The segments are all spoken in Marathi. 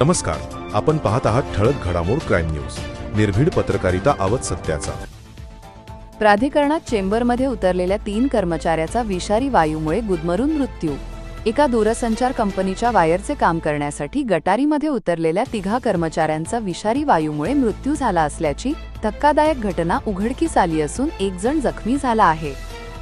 नमस्कार आपण पाहत आहात ठळक घडामोड क्राईम न्यूज निर्भीड पत्रकारिता आवत सत्याचा. प्राधिकरणात चेंबरमध्ये उतरलेल्या तीन कर्मचाऱ्याचा विषारी वायूमुळे गुदमरून मृत्यू. एका दूरसंचार कंपनीच्या वायरचे काम करण्यासाठी गटारीमध्ये उतरलेल्या तिघा कर्मचाऱ्यांचा विषारी वायूमुळे मृत्यू झाला असल्याची धक्कादायक घटना उघडकीस आली असून एक जण जखमी झाला आहे.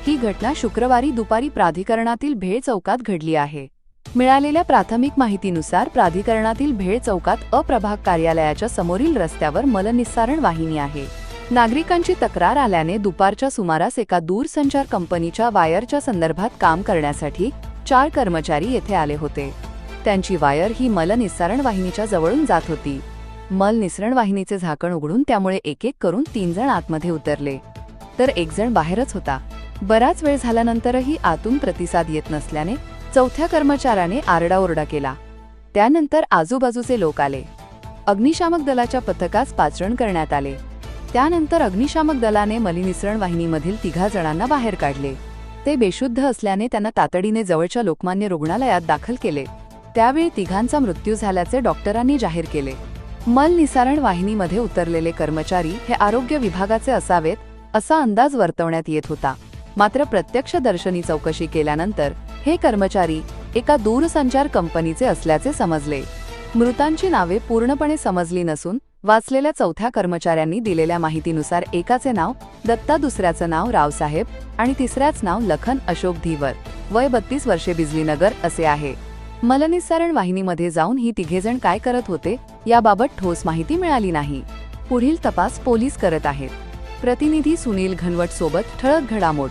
ही घटना शुक्रवारी दुपारी प्राधिकरणातील भेळ चौकात घडली आहे. मिळालेल्या प्राथमिक माहितीनुसार प्राधिकरणातील भेळ चौकात अप्रभाग कार्यालयाच्या समोरील रस्त्यावर मलनिस्सारण वाहिनी आहे. नागरिकांची तक्रार आल्याने दुपारच्या सुमारास एका दूरसंचार कंपनीच्या वायरच्या संदर्भात काम करण्यासाठी चार कर्मचारी येथे आले होते. त्यांची वायर ही मलनिस्सारण वाहिनीच्या जवळून जात होती. मल निसरण वाहिनीचे झाकण उघडून त्यामुळे एक एक करून तीन जण आतमध्ये उतरले. तर एक जण बाहेरच होता. बराच वेळ झाल्यानंतरही आतून प्रतिसाद येत नसल्याने चौथ्या कर्मचाऱ्याने आरडाओरडा केला. त्यानंतर आजूबाजूचे लोक आले. अग्निशामक दलाच्या पथकास पाचरण करण्यात आले. त्यानंतर अग्निशामक दलाने मलिनिसरण वाहिनीमधील तिघा जणांना बाहेर काढले. ते बेशुद्ध असल्याने त्यांना तातडीने जवळच्या लोकमान्य रुग्णालयात दाखल केले. त्यावेळी तिघांचा मृत्यू झाल्याचे डॉक्टरांनी जाहीर केले. मल निसारण वाहिनीमध्ये उतरलेले कर्मचारी हे आरोग्य विभागाचे असावेत असा अंदाज वर्तवण्यात येत होता. मात्र प्रत्यक्षदर्शनी चौकशी केल्यानंतर हे कर्मचारी एका दूरसंचार कंपनीचे असल्याचे समजले. मृतांची नावे पूर्णपणे समजली नसून वाचलेल्या चौथ्या कर्मचाऱ्यांनी दिलेल्या माहितीनुसार एकाचे नाव दत्ता दुसऱ्याचं नाव रावसाहेब आणि तिसऱ्याच नाव लखन अशोक धीवर. वय बत्तीस वर्षे बिजलीनगर असे आहे. मलनिस्सारण वाहिनीमध्ये जाऊन ही तिघेजण काय करत होते याबाबत ठोस माहिती मिळाली नाही. पुढील तपास पोलीस करत आहेत. प्रतिनिधी सुनील घनवट सोबत ठळक घडामोड.